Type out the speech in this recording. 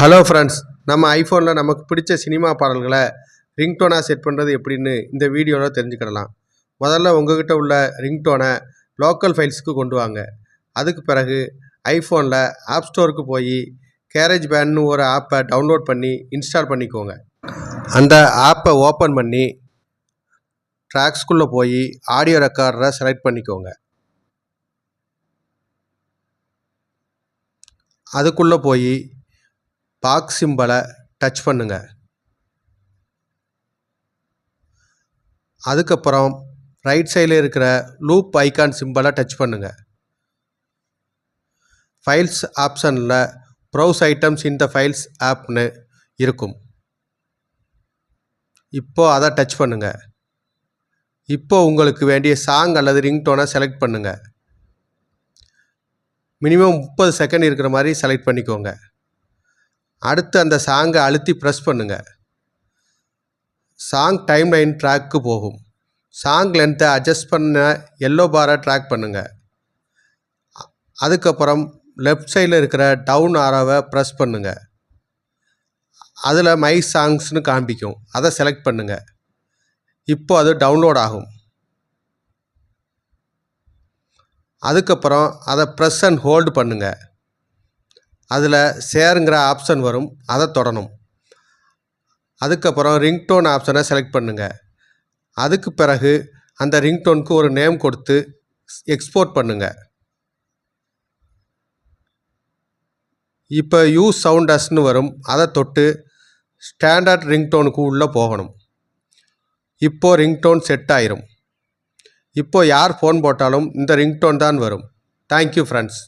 Hello friends நம்ம ஐஃபோனில் நமக்கு பிடிச்ச சினிமா பாடல்களை ரிங்டோனாக செட் பண்ணுறது எப்படின்னு இந்த வீடியோவில் தெரிஞ்சுக்கிடலாம். முதல்ல உங்ககிட்ட உள்ள ரிங்டோனை லோக்கல் ஃபைல்ஸுக்கு கொண்டு வாங்க. அதுக்கு பிறகு ஐஃபோனில் ஆப் ஸ்டோருக்கு போய் கேரேஜ் பேன்னு ஒரு ஆப்பை டவுன்லோட் பண்ணி இன்ஸ்டால் பண்ணிக்கோங்க. அந்த ஆப்பை ஓப்பன் பண்ணி ட்ராக்ஸ்குள்ளே போய் ஆடியோ ரெக்கார்டரை செலக்ட் பண்ணிக்கோங்க. அதுக்குள்ளே போய் பாக் சிம்பலை டச் பண்ணுங்க. அதுக்கப்புறம் ரைட் சைடில் இருக்கிற லூப் ஐகான் சிம்பலை டச் பண்ணுங்க. ஃபைல்ஸ் ஆப்ஷனில் ப்ரௌஸ் ஐட்டம்ஸ் இந்த ஃபைல்ஸ் ஆப்னு இருக்கும். இப்போ அதை டச் பண்ணுங்க. இப்போ உங்களுக்கு வேண்டிய சாங் அல்லது ரிங்டோனை செலக்ட் பண்ணுங்கள் மினிமம் முப்பது செகண்ட் இருக்கிற மாதிரி செலக்ட் பண்ணிக்கோங்க. அடுத்து அந்த சாங்கை அழுத்தி ப்ரெஸ் பண்ணுங்க. சாங் டைம் லைன் ட்ராக்கு போகும். சாங் லென்த்தை அட்ஜஸ்ட் பண்ண எல்லோ பாரை ட்ராக் பண்ணுங்கள் அதுக்கப்புறம் லெஃப்ட் சைடில் இருக்கிற டவுன் ஆரோவை ப்ரெஸ் பண்ணுங்கள் அதில் மை சாங்ஸ்னு காண்பிக்கும். அதை செலக்ட் பண்ணுங்கள் இப்போ அது டவுன்லோட் ஆகும். அதுக்கப்புறம் அதை ப்ரெஸ் அண்ட் ஹோல்டு பண்ணுங்கள் அதில் ஷேருங்கிற ஆப்ஷன் வரும் அதை தொடணும். அதுக்கப்புறம் ரிங்டோன் ஆப்ஷனை செலக்ட் பண்ணுங்கள் அதுக்கு பிறகு அந்த ரிங்டோனுக்கு ஒரு நேம் கொடுத்து எக்ஸ்போர்ட் பண்ணுங்க. இப்போ யூஸ் சவுண்ட் அஸ்னு வரும். அதை தொட்டு ஸ்டாண்டர்ட் ரிங்டோனுக்கு உள்ளே போகணும். இப்போது ரிங்டோன் செட் ஆயிரும். இப்போ யார் ஃபோன் போட்டாலும் இந்த ரிங்டோன் தான் வரும். Thank you friends